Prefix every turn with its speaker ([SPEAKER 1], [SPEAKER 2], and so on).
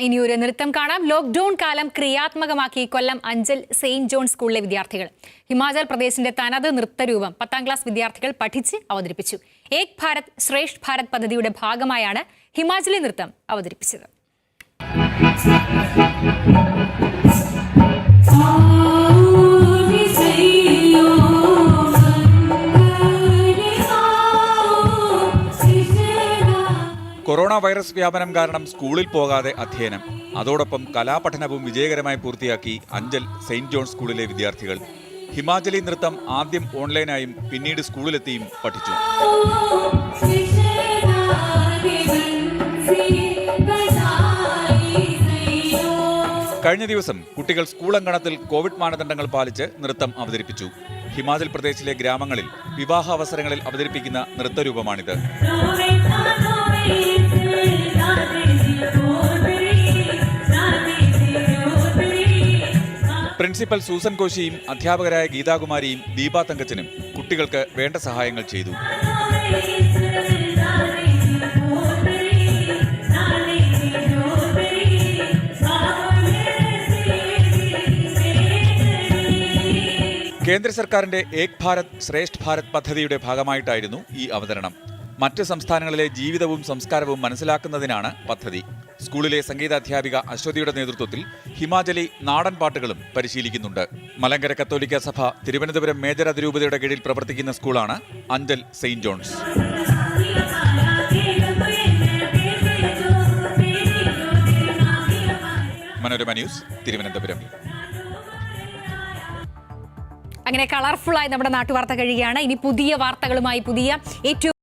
[SPEAKER 1] ഇനി ഒരു നൃത്തം കാണാം. ലോക്ക്ഡൌൺ കാലം ക്രിയാത്മകമാക്കി കൊല്ലം അഞ്ചൽ സെയിന്റ് ജോൺ സ്കൂളിലെ വിദ്യാർത്ഥികൾ. ഹിമാചൽ പ്രദേശിന്റെ തനത് നൃത്തരൂപം പത്താം ക്ലാസ് വിദ്യാർത്ഥികൾ പഠിച്ച് അവതരിപ്പിച്ചു. ഏക് ഭാരത് ശ്രേഷ്ഠ് ഭാരത് പദ്ധതിയുടെ ഭാഗമായാണ് ഹിമാചലി നൃത്തം അവതരിപ്പിച്ചത്.
[SPEAKER 2] കൊറോണ വൈറസ് വ്യാപനം കാരണം സ്കൂളിൽ പോകാതെ അധ്യയനം. അതോടൊപ്പം കലാപഠനവും വിജയകരമായി പൂർത്തിയാക്കി അഞ്ചൽ സെയിന്റ് ജോൺസ് സ്കൂളിലെ വിദ്യാർത്ഥികൾ. ഹിമാചലി നൃത്തം ആദ്യം ഓൺലൈനായും പിന്നീട് സ്കൂളിലെത്തിയും പഠിച്ചു. കഴിഞ്ഞ ദിവസം കുട്ടികൾ സ്കൂൾ അങ്കണത്തിൽ കോവിഡ് മാനദണ്ഡങ്ങൾ പാലിച്ച് നൃത്തം അവതരിപ്പിച്ചു. ഹിമാചൽ പ്രദേശിലെ ഗ്രാമങ്ങളിൽ വിവാഹ അവസരങ്ങളിൽ അവതരിപ്പിക്കുന്ന നൃത്തരൂപമാണിത്. പ്രിൻസിപ്പൽ സൂസൻ കോശിയും അധ്യാപകരായ ഗീതാകുമാരിയും ദീപാ തങ്കച്ചനും കുട്ടികൾക്ക് വേണ്ട സഹായങ്ങൾ ചെയ്തു. കേന്ദ്ര സർക്കാരിന്റെ ഏക് ഭാരത് ശ്രേഷ്ഠ് ഭാരത് പദ്ധതിയുടെ ഭാഗമായിട്ടായിരുന്നു ഈ അവതരണം. മറ്റ് സംസ്ഥാനങ്ങളിലെ ജീവിതവും സംസ്കാരവും മനസ്സിലാക്കുന്നതിനാണ് പദ്ധതി. സ്കൂളിലെ സംഗീതാധ്യാപിക അശ്വതിയുടെ നേതൃത്വത്തിൽ ഹിമാചലി നാടൻ പാട്ടുകളും പരിശീലിക്കുന്നുണ്ട്. മലങ്കര കത്തോലിക്ക സഭ തിരുവനന്തപുരം മേജർ അതിരൂപതയുടെ കീഴിൽ പ്രവർത്തിക്കുന്ന സ്കൂളാണ് Anchal saint John's. Manorama news Thiruvananthapuram.
[SPEAKER 1] അങ്ങനെ കളർഫുള്ളായി നമ്മുടെ നാട്ടുവാർത്ത കഴിയുകയാണ്. ഇനി പുതിയ വാർത്തകളുമായി പുതിയ ഏറ്റവും